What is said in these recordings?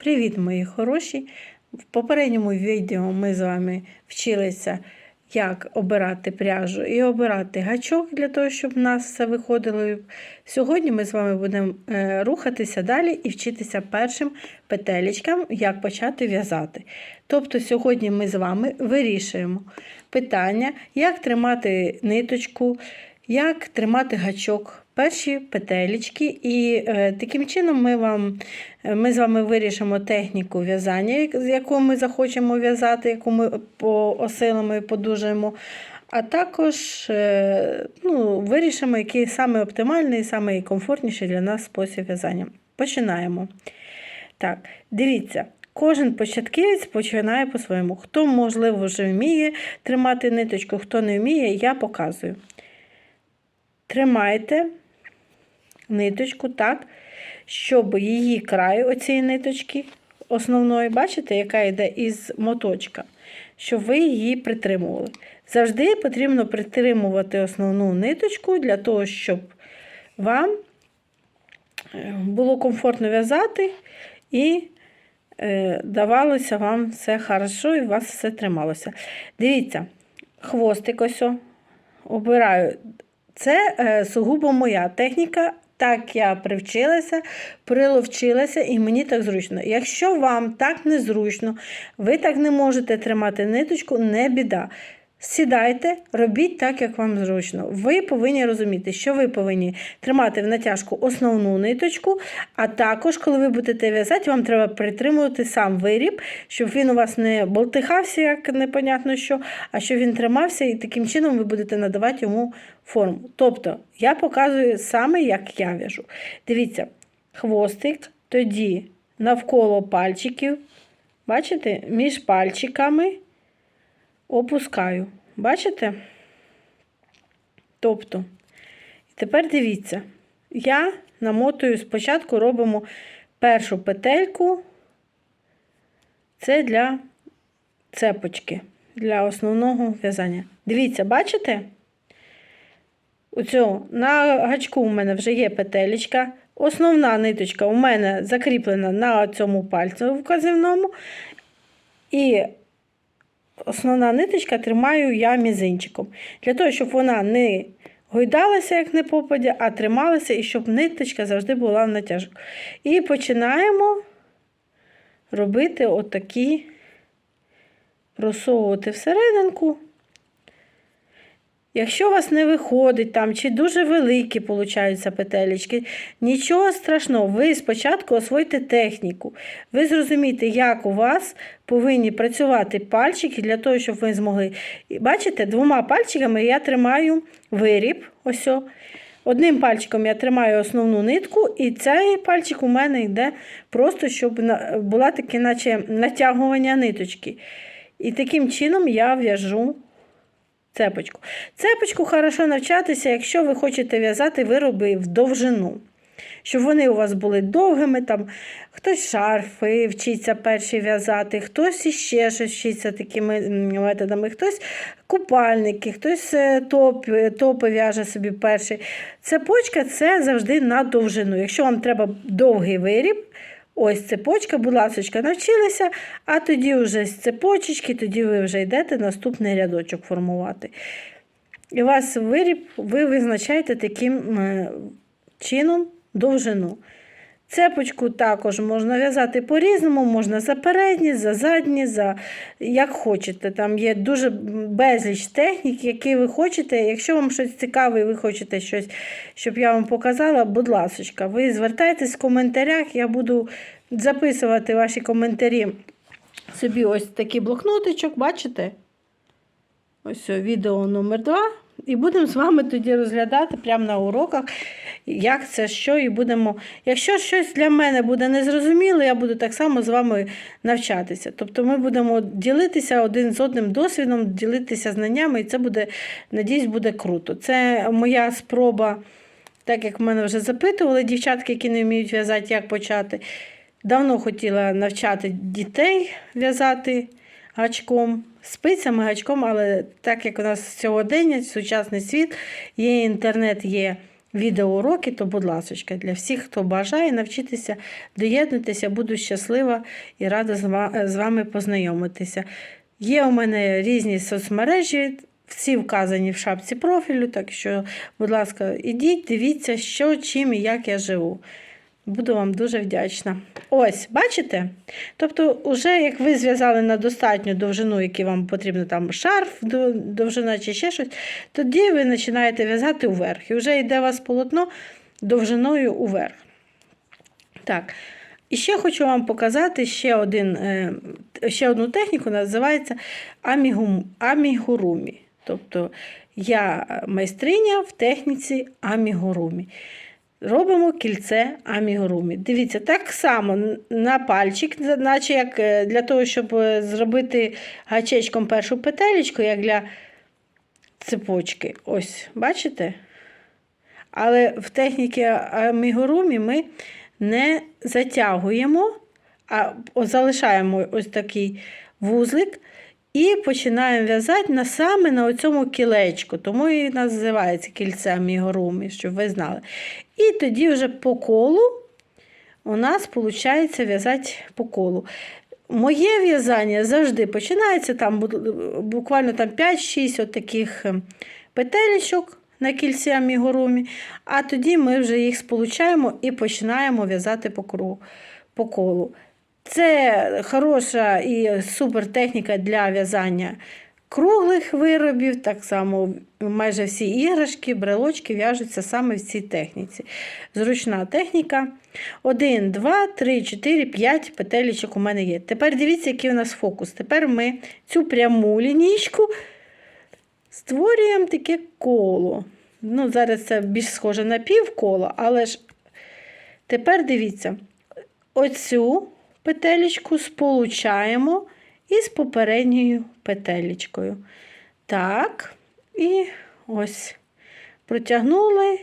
Привіт, мої хороші! В попередньому відео ми з вами вчилися, як обирати пряжу і обирати гачок для того, щоб в нас все виходило. Сьогодні ми з вами будемо е, рухатися далі і вчитися першим петелечкам, як почати в'язати. Тобто, сьогодні ми з вами вирішуємо питання, як тримати ниточку, як тримати гачок, перші петелечки. І е, таким чином ми, вам, е, ми з вами вирішимо техніку в'язання, яку ми захочемо в'язати, яку ми посилимо і подужаємо. А також е, ну, вирішимо, який саме оптимальний, саме комфортніший для нас спосіб в'язання. Починаємо. Так, дивіться, кожен початківець починає по-своєму. Хто, можливо, вже вміє тримати ниточку, хто не вміє, я показую. Тримайте ниточку так, щоб її край оцієї ниточки основної, бачите, яка йде із моточка, щоб ви її притримували. Завжди потрібно притримувати основну ниточку для того, щоб вам е, було комфортно в'язати і е, давалося вам все хорошо і у вас все трималося. Дивіться, хвостик ось обираю. Це е, сугубо моя техніка. Так я привчилася, приловчилася, і мені так зручно. Якщо вам так незручно, ви так не можете тримати ниточку, не біда. Сідайте, робіть так, як вам зручно. Ви повинні розуміти, що ви повинні тримати в натяжку основну ниточку, а також, коли ви будете в'язати, вам треба притримувати сам виріб, щоб він у вас не болтихався, як непонятно що, а щоб він тримався, і таким чином ви будете надавати йому форму. Тобто, я показую саме, як я в'яжу. Дивіться, хвостик, тоді навколо пальчиків, бачите, між пальчиками опускаю. Бачите? Тобто, тепер дивіться, я намотую спочатку робимо першу петельку, це для цепочки, для основного в'язання. Дивіться, бачите? Оцю, на гачку у мене вже є петелечка. Основна ниточка у мене закріплена на цьому пальцю вказівному. І основна ниточка тримаю я мізинчиком. Для того, щоб вона не гойдалася, як не попадя, а трималася, і щоб ниточка завжди була в натяжку. І починаємо робити отакі, просовувати всерединку. Якщо у вас не виходить там, чи дуже великі получаються петелечки, нічого страшного, ви спочатку освойте техніку. Ви зрозумієте, як у вас повинні працювати пальчики для того, щоб ви змогли. Бачите, двома пальчиками я тримаю виріб. Ось. Одним пальчиком я тримаю основну нитку, і цей пальчик у мене йде просто, щоб була таке, наче натягування ниточки. І таким чином я в'яжу цепочку. Цепочку хорошо навчатися, якщо ви хочете в'язати вироби в довжину. Щоб вони у вас були довгими, там хтось шарфи вчиться перші в'язати, хтось іще щось вчиться такими методами, хтось купальники, хтось е, топ, топи в'яже собі перший. Цепочка це завжди на довжину. Якщо вам треба довгий виріб, ось цепочка, будь ласка, навчилися, а тоді вже з цепочечки, тоді ви вже йдете наступний рядочок формувати. І вас виріб, ви визначаєте таким е, чином довжину. Цепочку також можна в'язати по-різному, можна за передні, за задні, за як хочете. Там є дуже безліч технік, які ви хочете. Якщо вам щось цікаве, і ви хочете щось, щоб я вам показала, будь ласка, ви звертайтесь в коментарях, я буду записувати ваші коментарі собі ось такий блокнотичок, бачите? Ось відео номер 2 І будемо з вами тоді розглядати прямо на уроках, як це, що, і будемо. Якщо щось для мене буде незрозуміло, я буду так само з вами навчатися. Тобто ми будемо ділитися один з одним досвідом, ділитися знаннями, і це буде, надіюсь, буде круто. Це моя спроба, так як мене вже запитували дівчатки, які не вміють в'язати, як почати. Давно хотіла навчати дітей в'язати гачком, спицями, гачком, але так як у нас сьогодення, сучасний світ, є інтернет, є відеоуроки, то, будь ласка, для всіх, хто бажає навчитися, доєднуйтеся, буду щаслива і рада з вами познайомитися. Є у мене різні соцмережі, всі вказані в шапці профілю, так що, будь ласка, ідіть, дивіться, що, чим і як я живу. Буду вам дуже вдячна. Ось, бачите? Тобто, вже як ви зв'язали на достатню довжину, який вам потрібно там шарф, до- довжина чи ще щось, тоді ви починаєте в'язати уверх. І вже йде у вас полотно довжиною уверх. Так. І ще хочу вам показати ще, один, е, ще одну техніку, називається амігум, амігурумі. Тобто я майстриня в техніці амігурумі. Робимо кільце амігурумі. Дивіться, так само на пальчик, наче як е, для того, щоб е, зробити гачечком першу петелечку, як для цепочки. Ось, бачите? Але в техніці амігурумі ми не затягуємо, а залишаємо ось такий вузлик і починаємо в'язати на саме на цьому кілечку. Тому і називається кільце амігурумі, щоб ви знали. І тоді вже по колу у нас виходить в'язати по колу. Моє в'язання завжди починається там буквально там 5-6 от таких ем, петелечок на кільці амігурумі, а тоді ми вже їх сполучаємо і починаємо в'язати по, кругу, по колу. Це хороша і супер техніка для в'язання круглих виробів, так само майже всі іграшки, брелочки в'яжуться саме в цій техніці. Зручна техніка. 1, 2, 3, 4, 5 петелечок у мене є. Тепер дивіться, який у нас фокус. Тепер ми цю пряму лінійку створюємо таке коло. Ну, Зараз це більш схоже на півколо, але ж тепер дивіться, оцю петелечку сполучаємо із попередньою петелечкою. Так, і ось протягнули,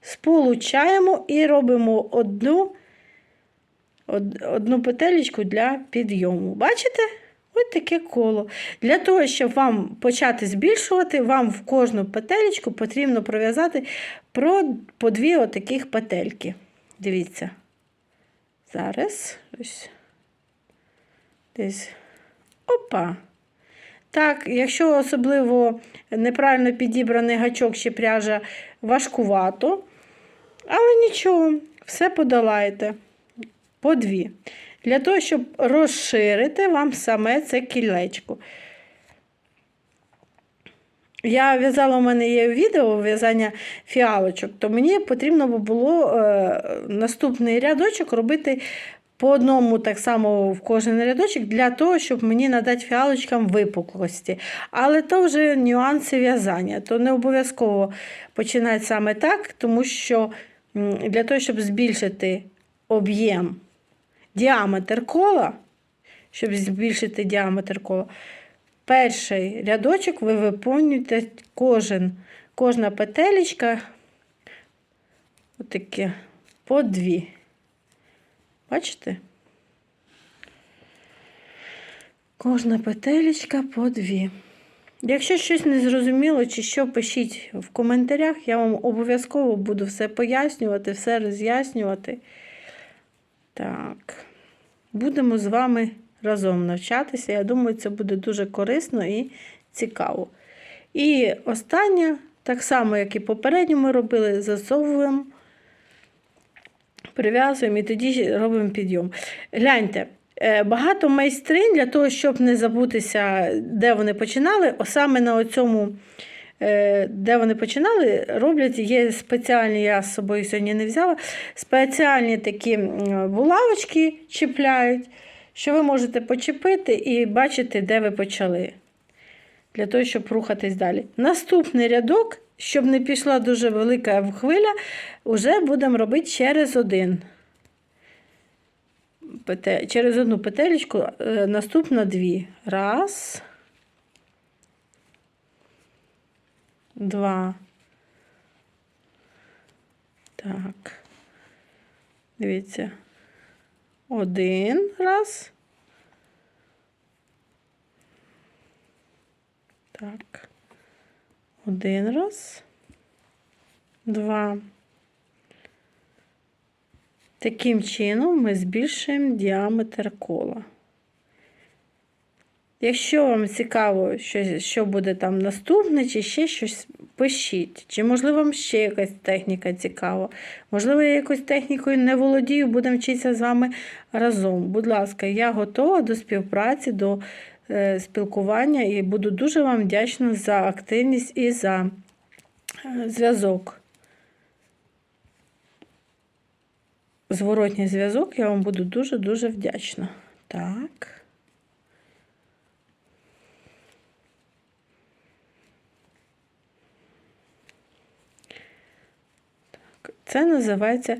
сполучаємо і робимо одну, од- одну петелечку для підйому. Бачите? Ось таке коло. Для того, щоб вам почати збільшувати, вам в кожну петелечку потрібно пров'язати по дві отаких петельки. Дивіться. Зараз ось. Десь. Опа. Так, якщо особливо неправильно підібраний гачок чи пряжа важкувато, але нічого, все подолаєте по дві. Для того, щоб розширити вам саме це кілечко. Я в'язала, у мене є відео в'язання фіалочок, то мені потрібно було е, наступний рядочок робити по одному так само в кожен рядочок для того, щоб мені надати фіалочкам випуклості. Але то вже нюанси в'язання. То не обов'язково починати саме так, тому що для того, щоб збільшити об'єм, діаметр кола, щоб збільшити діаметр кола, перший рядочок ви виповнюєте кожен, кожна петелечка отаке по дві. Бачите? Кожна петелечка по дві. Якщо щось не зрозуміло чи що, пишіть в коментарях, я вам обов'язково буду все пояснювати, все роз'яснювати. Так, будемо з вами разом навчатися. Я думаю, це буде дуже корисно і цікаво. І останнє, так само, як і попередньо ми робили, засовуємо прив'язуємо і тоді робимо підйом. Гляньте, е, багато майстринь для того, щоб не забутися, де вони починали, саме на цьому, де вони починали, роблять, є спеціальні, я з собою сьогодні не взяла, спеціальні такі булавочки чіпляють, що ви можете почепити і бачити, де ви почали. Для того, щоб рухатись далі. Наступний рядок, щоб не пішла дуже велика хвиля, вже будемо робити через один. Через одну петелечку, е, наступна дві. Раз. Два. Так. Дивіться. Один раз. Так. Один раз. два. Таким чином ми збільшуємо діаметр кола. Якщо вам цікаво, що, що буде там наступне, чи ще щось, пишіть. Чи, можливо, вам ще якась техніка цікава. Можливо, я якоюсь технікою не володію, будемо вчитися з вами разом. Будь ласка, я готова до співпраці, до е, спілкування і буду дуже вам вдячна за активність і за е, зв'язок. Зворотній зв'язок я вам буду дуже-дуже вдячна. Так. Це називається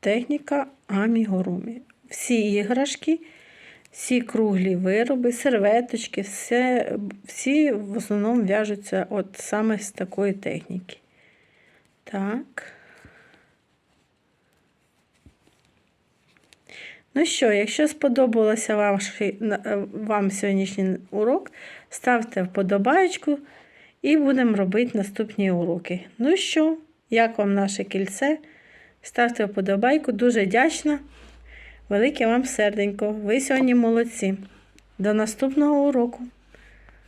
техніка амігурумі. Всі іграшки, всі круглі вироби, серветочки, все, всі в основному в'яжуться от саме з такої техніки. Так. Ну що, якщо сподобався ваш, вам сьогоднішній урок, ставте вподобайку і будемо робити наступні уроки. Ну що, як вам наше кільце? Ставте вподобайку, дуже вдячна. Велике вам серденько. Ви сьогодні молодці. До наступного уроку!